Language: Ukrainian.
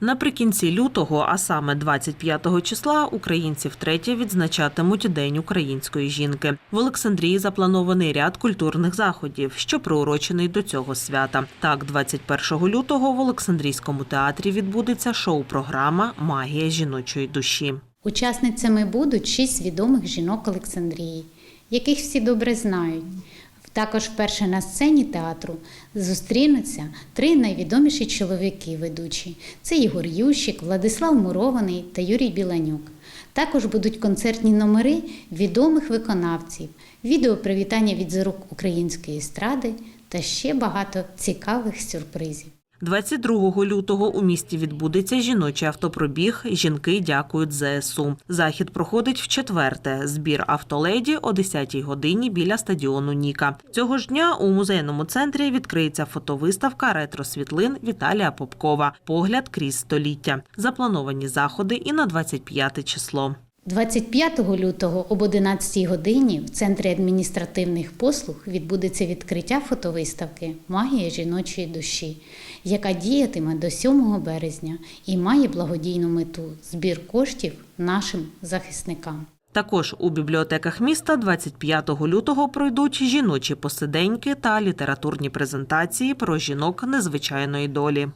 Наприкінці лютого, а саме 25 числа, українці втретє відзначатимуть День української жінки. В Олександрії запланований ряд культурних заходів, що приурочений до цього свята. Так, 21 лютого в Олександрійському театрі відбудеться шоу-програма Магія жіночої душі. Учасницями будуть шість відомих жінок Олександрії, яких всі добре знають. Також вперше на сцені театру зустрінуться три найвідоміші чоловіки ведучі: це Ігор Ющик, Владислав Мурований та Юрій Біланюк. Також будуть концертні номери відомих виконавців, відео привітання від зірок української естради та ще багато цікавих сюрпризів. 22 лютого у місті відбудеться жіночий автопробіг Жінки дякують ЗСУ. Захід проходить в четверте. Збір автоледі о 10-й годині біля стадіону Ніка. Цього ж дня у музейному центрі відкриється фотовиставка ретро-світлин Віталія Попкова. Погляд крізь століття. Заплановані заходи і на 25 число. 25 лютого об 11 годині в Центрі адміністративних послуг відбудеться відкриття фотовиставки Магія жіночої душі, яка діятиме до 7 березня і має благодійну мету збір коштів нашим захисникам. Також у бібліотеках міста 25 лютого пройдуть жіночі посиденьки та літературні презентації про жінок незвичайної долі.